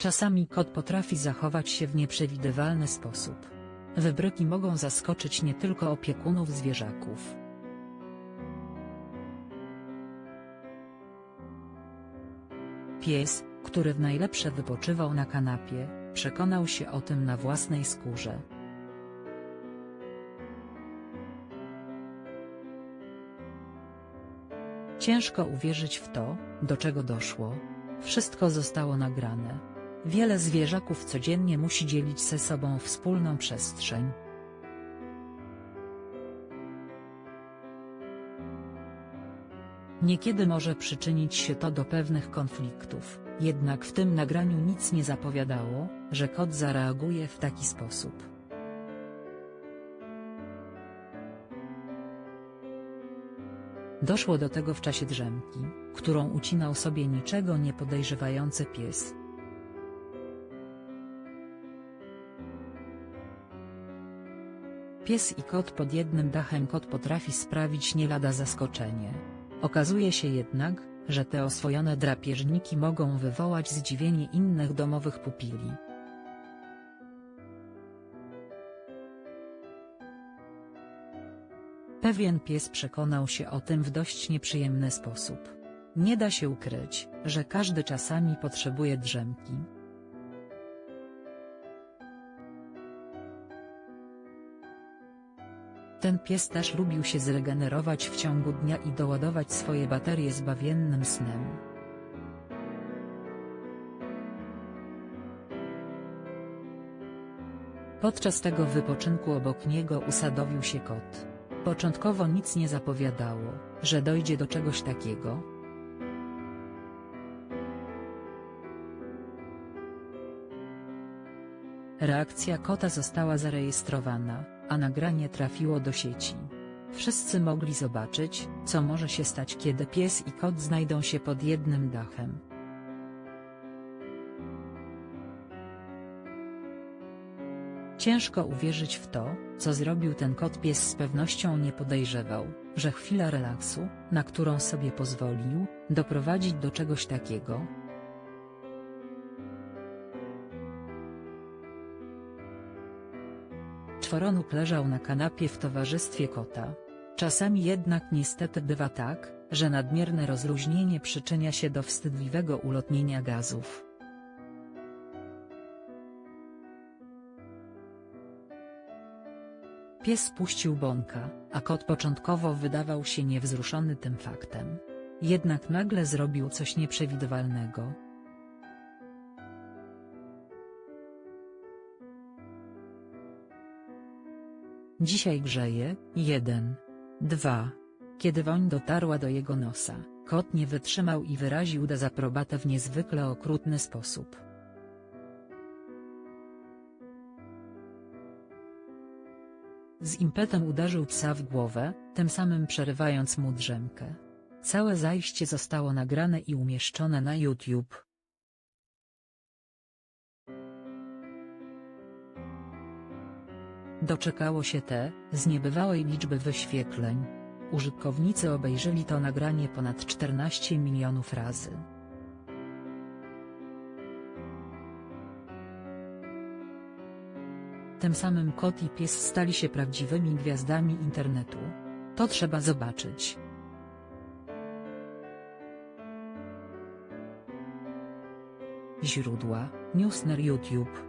Czasami kot potrafi zachować się w nieprzewidywalny sposób. Wybryki mogą zaskoczyć nie tylko opiekunów zwierzaków. Pies, który w najlepsze wypoczywał na kanapie, przekonał się o tym na własnej skórze. Ciężko uwierzyć w to, do czego doszło. Wszystko zostało nagrane. Wiele zwierzaków codziennie musi dzielić ze sobą wspólną przestrzeń. Niekiedy może przyczynić się to do pewnych konfliktów, jednak w tym nagraniu nic nie zapowiadało, że kot zareaguje w taki sposób. Doszło do tego w czasie drzemki, którą ucinał sobie niczego nie podejrzewający pies. Pies i kot pod jednym dachem kot potrafi sprawić nie lada zaskoczenie. Okazuje się jednak, że te oswojone drapieżniki mogą wywołać zdziwienie innych domowych pupili. Pewien pies przekonał się o tym w dość nieprzyjemny sposób. Nie da się ukryć, że każdy czasami potrzebuje drzemki. Ten pies też lubił się zregenerować w ciągu dnia i doładować swoje baterie zbawiennym snem. Podczas tego wypoczynku obok niego usadowił się kot. Początkowo nic nie zapowiadało, że dojdzie do czegoś takiego. Reakcja kota została zarejestrowana, a nagranie trafiło do sieci. Wszyscy mogli zobaczyć, co może się stać kiedy pies i kot znajdą się pod jednym dachem. Ciężko uwierzyć w to, co zrobił ten kot pies z pewnością nie podejrzewał, że chwila relaksu, na którą sobie pozwolił, doprowadzić do czegoś takiego. Czworonuk leżał na kanapie w towarzystwie kota. Czasami jednak niestety bywa tak, że nadmierne rozluźnienie przyczynia się do wstydliwego ulotnienia gazów. Pies spuścił bąka, a kot początkowo wydawał się niewzruszony tym faktem. Jednak nagle zrobił coś nieprzewidywalnego. Dzisiaj grzeje, jeden, dwa. Kiedy woń dotarła do jego nosa, kot nie wytrzymał i wyraził dezaprobatę w niezwykle okrutny sposób. Z impetem uderzył psa w głowę, tym samym przerywając mu drzemkę. Całe zajście zostało nagrane i umieszczone na YouTube. Doczekało się te, z niebywałej liczby wyświetleń. Użytkownicy obejrzeli to nagranie ponad 14 milionów razy. Tym samym kot i pies stali się prawdziwymi gwiazdami internetu. To trzeba zobaczyć. Źródła: Newsner YouTube